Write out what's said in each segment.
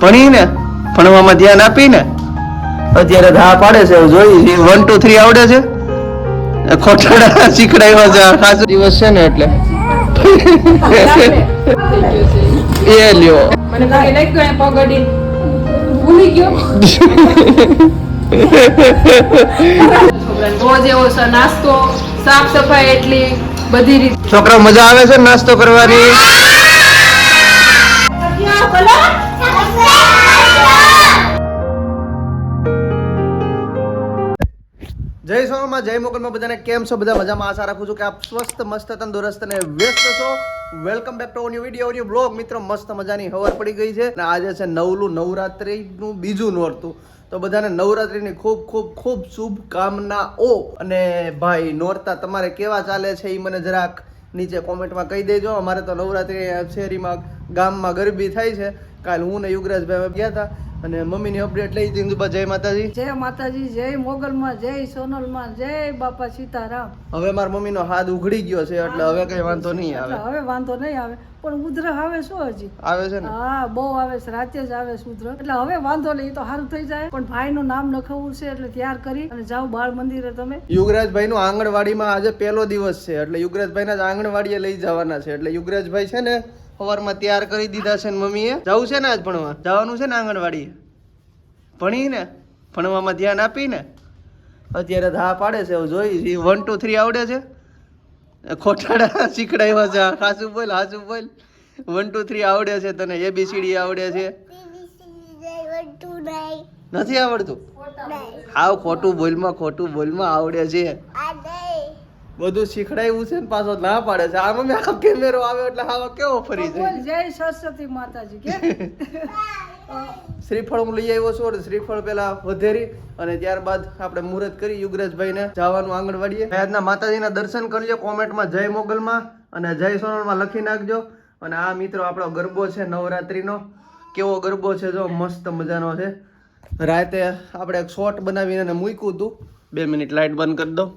ભણીને ભણવામાં ધ્યાન આપીને અત્યારે ધા પાડે છે જોઈ. વન ટુ થ્રી આવડે છે? ખોટાડા શીખડાયો છે ખાસ દિવસ છે ને એટલે. એ લ્યો. ભૂલી ગયો. રોજ એવો નાસ્તો સાફ સફાઈ એટલી બધી રીતે છોકરા મજા આવે છે નાસ્તો કરવાની? સોમાં જય મોકલમાં બધાને કેમ છો? બધા મજામાં? આશા રાખું છું કે આપ સ્વસ્થ, મસ્ત, તંદુરસ્ત અને વ્યસ્ત છો. Welcome back to new video new blog મિત્રો, મસ્ત મજાની ખબર પડી ગઈ છે અને આજે છે નવલું નવરાત્રિનું બીજું નોરતું. તો બધાને નવરાત્રિની ખૂબ ખૂબ ખૂબ શુભકામનાઓ. અને ભાઈ, નોરતા તમારે કેવા ચાલે છે એ મને જરાક નીચે કોમેન્ટમાં કહી દેજો. અમારે તો નવરાત્રિ શેરીમાં, ગામમાં ગરબી થાય છે. કાલ હું ને યુગરાજભાઈ ગયા હતા. અને મમ્મીની અપડેટ લઈ દીધું બા જય માતાજી. જય માતાજી જય મોગલમાં જય સોનલમાં જય બાપા સીતારામ. હવે મારા મમ્મીનો હાથ ઉઘડી ગયો છે એટલે હવે કઈ વાંધો નહીં આવે. હવે વાંધો નહીં આવે. પણ ઉધર આવે શું હજી? આવે છે ને? હા બહુ આવે છે રાતે જ આવે છે ઉધરસ એટલે હવે વાંધો નહીં તો સારું થઈ જાય. પણ ભાઈનું નામ લખવું છે એટલે તૈયાર કરી. અને જાઓ બાળ મંદિરે તમે. યુગરાજભાઈ નું આંગણવાડીમાં આજે પહેલો દિવસ છે એટલે યુગરાજભાઈ ના આંગણવાડીએ લઈ જવાના છે. એટલે યુગરાજભાઈ છે ને સવારમાં તૈયાર કરી દીધા છે ને મમ્મીએ. જવું છે ને આજ ભણવા? જવાનું છે ને આંગણવાડીએ? ભણીને ભણવામાં ધ્યાન આપીને? અત્યારે ધા પાડે છે એવું જોઈ વન ટુ થ્રી આવડે છે. ખોટાડા શીખડાવ્યા છે હાસું બોલ હાસું બોલ. વન ટુ થ્રી આવડે છે તને એબીસીડી આવડે છે. નથી આવડતું? હાવ ખોટું બોલમાં ખોટું બોલમાં આવડે છે. બધું શીખડાયું છે ને પાછો ના પાડે છે. આ મેં આખો કેમેરો આવ્યો એટલે આવા કેવો ફરી જાય. જય સરસ્વતી માતાજી કે? શ્રીફળ હું લઈ આવ્યો છું અને શ્રીફળ પેલા વધેરી અને ત્યારબાદ આપણે મુહૂર્ત કરી યુગરાજભાઈને જવાનું આંગણવાડીએ. આજના માતાજીના દર્શન કરજો કોમેન્ટમાં જય મોગલમાં અને જય સોનલમાં લખી નાખજો. અને આ મિત્રો આપણો ગરબો છે નવરાત્રિનો. કેવો ગરબો છે જો મસ્ત મજાનો છે. રાતે આપણે એક શોર્ટ બનાવીને મૂક્યું હતું. બે મિનિટ લાઇટ બંધ કરી દો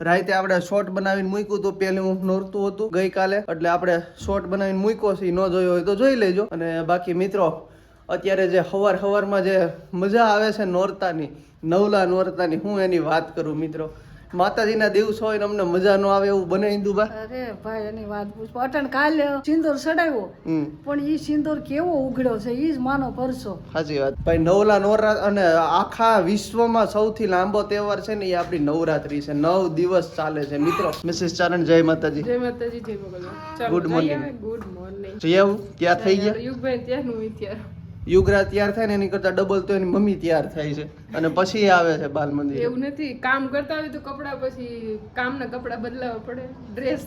રાતે આપણે શોર્ટ બનાવીને મૂક્યું હતું પેલું નોરતું હતું ગઈકાલે. એટલે આપણે શોર્ટ બનાવીને મૂક્યો છે ન જોયો હોય તો જોઈ લેજો. અને બાકી મિત્રો, અત્યારે જે હવાર હવારમાં જે મજા આવે છે નોરતાની, નવલા નોરતાની, હું એની વાત કરું મિત્રો. માતાજીના દિવસ હોય ને અમને મજા નો આવે એવું બને ઇન્દુબા અરે ભાઈ એની વાત પૂછ. અટણ કાલે સિંદૂર ચડાવ્યો પણ ઈ સિંદૂર કેવો ઉઘડ્યો છે ઈ જ માનો પરસો. સાચી વાત. ભાઈ નવલા નવરા અને આખા વિશ્વમાં સૌથી લાંબો તહેવાર છે ને એ આપણી નવરાત્રી છે. નવ દિવસ ચાલે છે. મિત્રો મિસિસ ચારણ જય માતાજી. જય માતાજી જય ભગવાન. ગુડ મોર્નિંગ ગુડ મોર્નિંગ જય ત્યાં થઈ ગયા? યુગભાઈ ત્યાં હું ત્યાર યુગરા તૈયાર થાય ને એની કરતા ડબલ તો એની મમ્મી તૈયાર થાય છે. અને પછી આવે છે બાલ મંદિર. એવું નથી કામ કરતા હોય તો કપડા પછી કામના કપડા બદલાવવા પડે. ડ્રેસ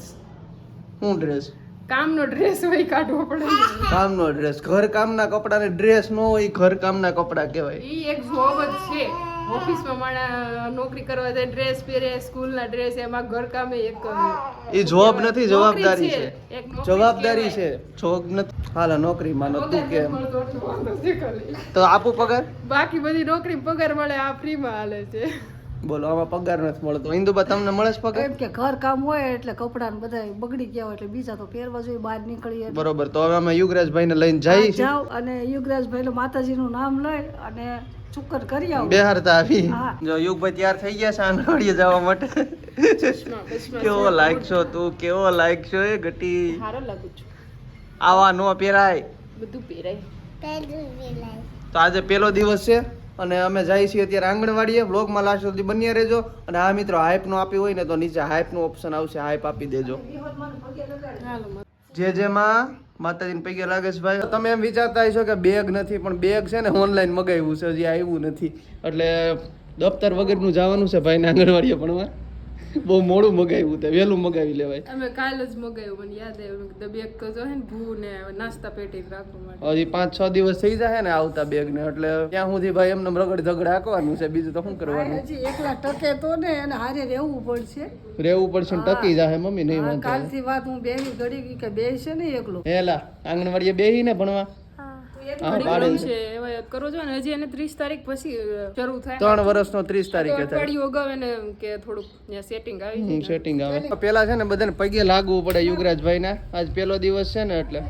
શું ડ્રેસ કામનો ડ્રેસ હોય કાઢવો પડે કામનો ડ્રેસ ઘર કામના કપડા ને ડ્રેસ નો હોય ઘર કામના કપડા કહેવાય. ઈ એક જોબ જ છે. ઓફિસમાં માણા નોકરી કરવા જાય ડ્રેસ પહેરે સ્કૂલના ડ્રેસ એમાં ઘર કામે એક. એ જોબ નથી જવાબદારી છે. જવાબદારી છે. જોબ નથી. હાલા નોકરી માં તું કે. તો આપું પગાર? બાકી બધી નોકરી પગાર મળે આ ફ્રી માં હાલે છે. બોલો આમાં પગાર નથી મળતો. ઇન્દુબા તમને મળે છે પગાર? એમ કે ઘર કામ હોય એટલે કપડા ને બધા બગડી ગયા હોય એટલે બીજા તો પહેરવા જોઈએ બહાર નીકળીએ બરોબર તો હવે અમે યુગરાજભાઈ ને લઈને જઈ જાઓ અને યુગરાજભાઈ માતાજીનું નામ લઈ અને ચુક્કર કરી આવો. બેહારતા આવી. જો યુગભાઈ તૈયાર થઈ ગયા છે આંગણવાડીએ જવા માટે. કેવો છો તું? કેવો લાગશો છો એ ગટી? સારો લાગુ છું. આવા નો પહેરાય. બધું પહેરાય. તો આજે પહેલો દિવસ છે? અને અમે જઈએ છીએ અત્યારે આંગણવાડીએ. બ્લોગમાં લાસ્ટ સુધી બન્યા રહેજો. અને આ મિત્રો હાઈપનું આપી હોય ને તો નીચે હાઈપનું ઓપ્શન આવશે. હાઇપ આપી દેજો. જે જેમાં માતાજીને પૈકી લાગે છે ભાઈ તમે એમ વિચારતા હશો કે બેગ નથી, પણ બેગ છે ને ઓનલાઈન મગાવ્યું છે, હજી આવ્યું નથી. એટલે દફતર વગરનું જવાનું છે ભાઈને આંગણવાડીએ ભણવા. બહુ મોડું મગાવ્યું તે વહેલું મગાવી લેવાય. અમે કાલ જ મગાવ્યું મને યાદ આવ્યું. કે બેગ તો જો હે ને ભૂ ને નાસ્તા પેટી રાખવા માટે. હજી પાંચ છ દિવસ થઈ જાય ને આવતા બેગ ને એટલે ત્યાં સુધી ભાઈ એમને રગડ ઝગડ હાકવાનું છે બીજું તો શું કરવાનું? હજી એકલા ટકે તો ને અને હારે રહેવું પડશે. રહેવું પડશે ને ટકી જાય મમ્મી નહીં કાલથી કાલથી વાત હું બેહી ઘડી કે બેસે ને એકલો. હેલા આંગણવાડીએ બેહીને ભણવા? હા પાડે છે છે એવા કરો છો ને હજી પેલા છે ને બધાને પગે લાગવું પડે યુગરાજભાઈ ને આજ પેલો દિવસ છે ને એટલે.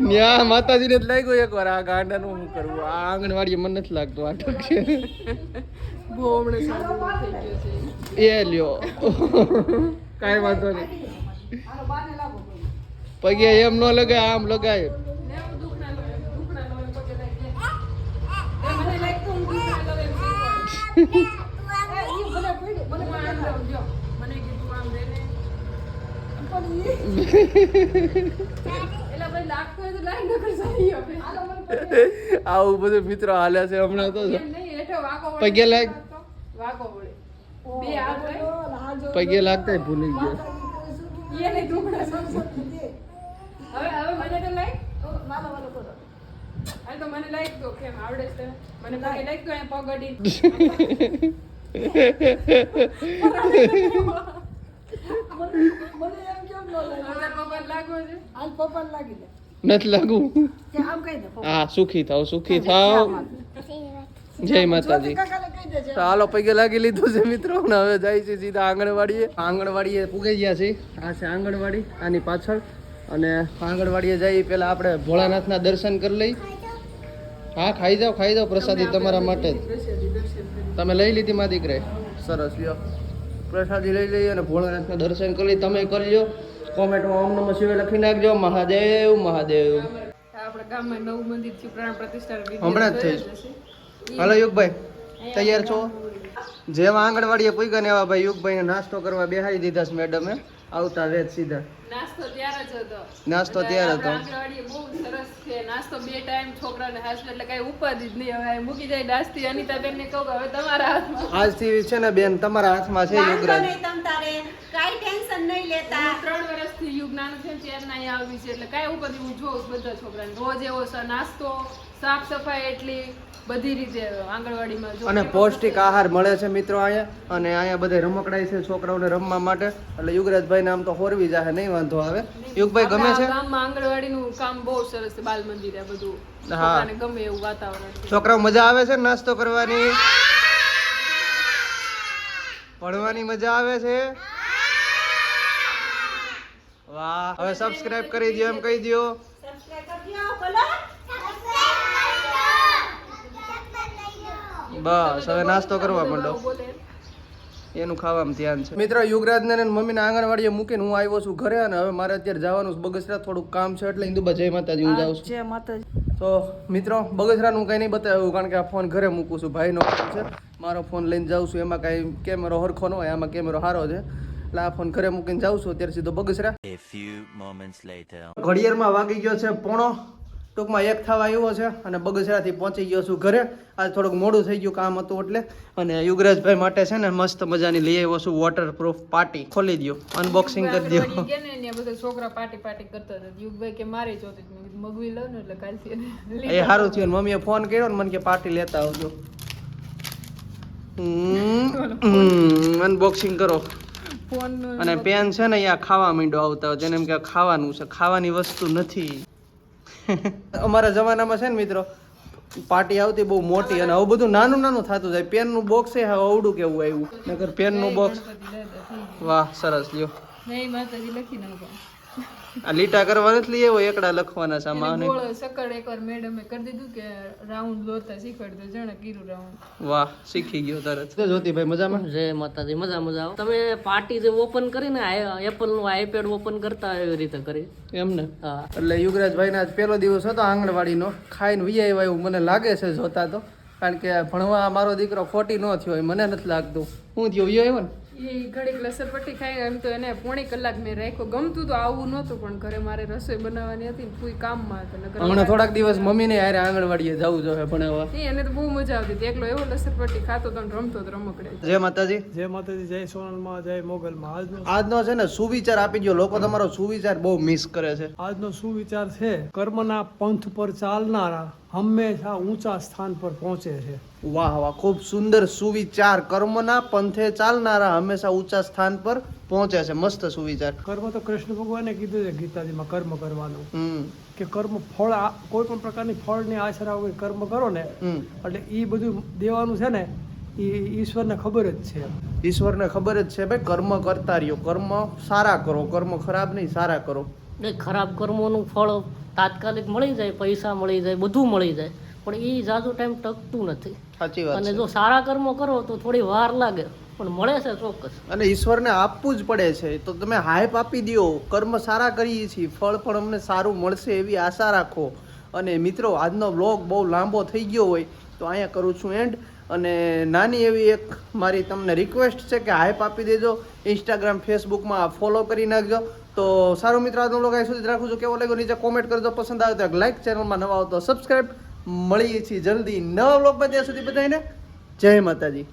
ન્યા માતાજીને જ લાગ્યું એકવાર આ ગાંડાનું શું કરવું આ આંગણવાડી મને નથી લાગતું આ ટક. છે. એ લ્યો. કાંઈ વાંધો નહીં. પગે એમ ન લગાય આમ લગાય. આવું બધું મિત્રો હાલે છે હમણાં તો પગે લાગ. પગે લાગતા ભૂલી ગયો એને દુખણા સમજો. હવે હવે મને તો લાગ હાલ તો મને લાગ તો કેમ આવડે છે. મને પગે લાગ તો અહીંયા પગ અડી મને એમ કેમ ન લાગે? તારા પપ્પાને લાગવો છે? હાલ પપ્પાને લાગી નથી લાગવું. કે આમ કહી દે પપ્પા. હા સુખી થાવ સુખી થાવ. જય માતાજી. કાકાને કહી તો હાલો પગે લાગી લીધું છે મિત્રો. હવે જાય છે સીધા આંગણવાડીએ. આંગણવાડીએ પૂગી ગયા છે. આ છે આંગણવાડી આની પાછળ. અને આંગણવાડીએ જઈ પેલા આપણે ભોળાનાથના દર્શન કરી લઈ. હા ખાઈ જાઓ ખાઈ જાઓ પ્રસાદી તમારા માટે જ. તમે લઈ લીધી મા દીકરે? સરસ લ્યો. પ્રસાદી લઈ લઈ અને ભોળાનાથના દર્શન કરી લઈ તમે કરી લો કોમેન્ટમાં ઓમ નમઃ શિવાય લખી નાખજો. મહાદેવ મહાદેવ. આપણા ગામમાં નવું મંદિર થયું પ્રાણ પ્રતિષ્ઠા હમણાં જ થઈ હલો યુગભાઈ તૈયાર છો? જેવા આંગણવાડીએ પૂગ્યા ને એવા ભાઈ યુગભાઈને નાસ્તો કરવા બેહાડી દીધા છે મેડમે. આવતા વેત સીધા. નાસ્તો ત્યારે જ હતો. નાસ્તો ત્યારે હતો. બહુ સરસ છે. નાસ્તો બે ટાઈમ છોકરાને હાસ એટલે કઈ ઉપાધિ જ નહીં હવે. મૂકી જાય નાસ્તી અનિતાબેન ને કહું કે હવે તમારા હાથમાં. આજથી છે ને બેન તમારા હાથમાં છે યુગરાજ. નહીં તમ તારે. કાઈ ટેન્શન નહીં લેતા. ત્રણ વર્ષથી યુગ નાનું છે ને ત્યારના અહીંયા આવી છે. એટલે કાંઈ ઉપાધિ હું જોઉં બધા છોકરાને. રોજ એવો નાસ્તો સાફ સફાઈ એટલી. બધી રીતે આંગણવાડીમાં અને પૌષ્ટિક આહાર મળે છે મિત્રો અહીંયા. અને અહીંયા બધે રમકડાય છે છોકરાઓને રમવા માટે. એટલે યુગરાજભાઈ નામ તો હોરવી જાહે નહીં વાંધો આવે. યુગભાઈ ગમે છે? ગામમાં આંગણવાડીનું કામ બહુ સરસ છે બાલ મંદિર આ બધું. હા. અને ગમે એવું વાતાવરણ છોકરાઓ મજા આવે છે નાસ્તો કરવાની? ભણવાની મજા આવે છે? વાહ. હવે સબસ્ક્રાઇબ કરી દો એમ કહી દો સબસ્ક્રાઇબ કરી દો બોલો. બસ હવે નાસ્તો કરવા માંડો. એનું ખાવામાં ધ્યાન છે. મિત્રો યુગરાજને ને મમ્મીને આંગણવાડીએ મૂકીને હું આવ્યો છું ઘરે અને હવે મારે અત્યારે જવાનું છે બગસરા. થોડુંક કામ છે એટલે ઇન્દુબા જય માતાજી હું જાઉં છું. જય માતાજી. તો મિત્રો બગસરાનું કંઈ નહીં બતાવ્યું કારણ કે આ ફોન ઘરે મૂકું છું ભાઈનો ફોન છે. મારો ફોન લઈને જાઉં છું એમાં કાંઈ કેમેરો હરખો ન હોય આમાં કેમેરો સારો છે. એટલે આ ફોન ઘરે મૂકીને જાઉં છું અત્યારે સીધો બગસરા. ઘડિયાળમાં વાગી ગયો છે પોણો. ટૂંકમાં એક થવા આવ્યો છે અને બગસરાથી પહોંચી ગયો છું ઘરે. આજ થોડુંક મોડું થઈ ગયું કામ હતું એટલે. અને યુગરાજભાઈ માટે છે ને મસ્ત મજાની લઈ આવ્યો છું વોટરપ્રૂફ પાર્ટી ખોલી દો અનબોક્સિંગ કરી દો બધા છોકરા પાર્ટી પાર્ટી કરતા હતા. યુગભાઈ કે મારે જોતી મગવી લઉં ને એટલે કાલથી એ સારું થયું. મમ્મીએ ફોન કર્યો ને મને કે પાર્ટી લેતા આવજો. અનબોક્સિંગ કરો. ફોન અને પેન છે ને અહીંયા ખાવા માંડો આવતા હોય જેને એમ કે ખાવાનું છે. ખાવાની વસ્તુ નથી. અમારા જમાનામાં છે ને મિત્રો પાર્ટી આવતી બહુ મોટી અને આવું બધું નાનું નાનું થતું જાય. પેનનું બોક્સ એ હવે અવડું કેવું આવ્યું? નકર પેનનું બોક્સ વાહ સરસ લ્યો. નહીં માતાજી લખી નાખો. આ લીટા કરવા નથી લઈ આવ્યો એકડા લખવાના છે આમાં સકડ એકવાર મેડમે કરી દીધું કે રાઉન્ડ દોરતા શીખવાડી દો જાણે કીરું રાઉન્ડ. વાહ શીખી ગયો તરત. જ્યોતિભાઈ મજામાં? જય માતાજી મજા મજા. આવો તમે પાર્ટી જે ઓપન કરીને એપલનું આઈપેડ ઓપન કરતા એવી રીતે કરી. એમને હા. એટલે યુગરાજભાઈ ના પહેલો દિવસ હતો આંગણવાડીનો. ખાઈને વી આવ્યા એવું મને લાગે છે જોતા તો. કારણ કે ભણવા મારો દીકરો ખોટી ન થયો મને નથી લાગતું. હું થયો વી આવ્યો ને? એ ઘડીક લસરપટ્ટી ખાઈ એમ તો એને પોણી કલાક મેં રાખ્યો. ગમતું તો આવું નહોતું પણ ઘરે મારે રસોઈ બનાવવાની હતી કોઈ કામમાં હતો. હમણાં થોડાક દિવસ મમ્મીને હારે આંગણવાડીએ જવું જોઈએ ભણાવવા. એને તો બહુ મજા આવતી હતી. એકલો એવો લસરપટ્ટી ખાતો તો રમતો તો રમકડે જય માતાજી. જય માતાજી જય સોનલમાં જય મોગલમાં. આજનો આજનો છે ને સુવિચાર આપી દો લોકો તમારો સુવિચાર બહુ મિસ કરે છે. આજનો સુવિચાર છે કર્મના પંથ પર ચાલનારા. હંમેશા ઊંચા સ્થાન પર પહોંચે છે. વાહ વાહ ખૂબ સુંદર સુવિચાર. કર્મના પંથે ચાલનારા હંમેશા ઊંચા સ્થાન પર પહોંચે છે. મસ્ત સુવિચાર. કર્મ તો કૃષ્ણ ભગવાને કીધું છે ગીતાજીમાં કર્મ કરવાનું. હમ. કે કર્મ ફળ આ- કોઈ પણ પ્રકારની ફળની આશરા વગર કર્મ કરો ને હમ. એટલે એ બધું દેવાનું છે ને એ ઈશ્વરને ખબર જ છે. ઈશ્વરને ખબર જ છે ભાઈ કર્મ કરતા રહ્યો. કર્મ સારા કરો. કર્મ ખરાબ નહીં સારા કરો. એ ખરાબ કર્મોનું ફળ તાત્કાલિક મળી જાય પૈસા મળી જાય બધું મળી જાય પણ એ ઝાઝો ટાઈમ ટકતું નથી. સાચી વાત અને જો સારા કર્મો કરો તો થોડી વાર લાગે પણ મળે છે ચોક્કસ. અને ઈશ્વરને આપવું જ પડે છે. તો તમે હાઈપ આપી દો કર્મ સારા કરીએ છીએ ફળ પણ અમને સારું મળશે એવી આશા રાખો. અને મિત્રો આજનો વ્લોગ બહુ લાંબો થઈ ગયો હોય તો અહીંયા કરું છું એન્ડ અને નાની એવી એક મારી તમને રિક્વેસ્ટ છે કે હાઈપ આપી દેજો. ઇન્સ્ટાગ્રામ ફેસબુકમાં ફોલો કરી નાખજો. તો સારું મિત્રો, આજનો વ્લોગ અહીં સુધી રાખું છું. કેવો લાગ્યો નીચે કોમેન્ટ કરજો પસંદ આવે તો લાઈક ચેનલમાં નવા આવતો સબસ્ક્રાઈબ મળીએ છીએ જલ્દી નવા બ્લોગમાં ત્યાં સુધી બધાને જય માતાજી.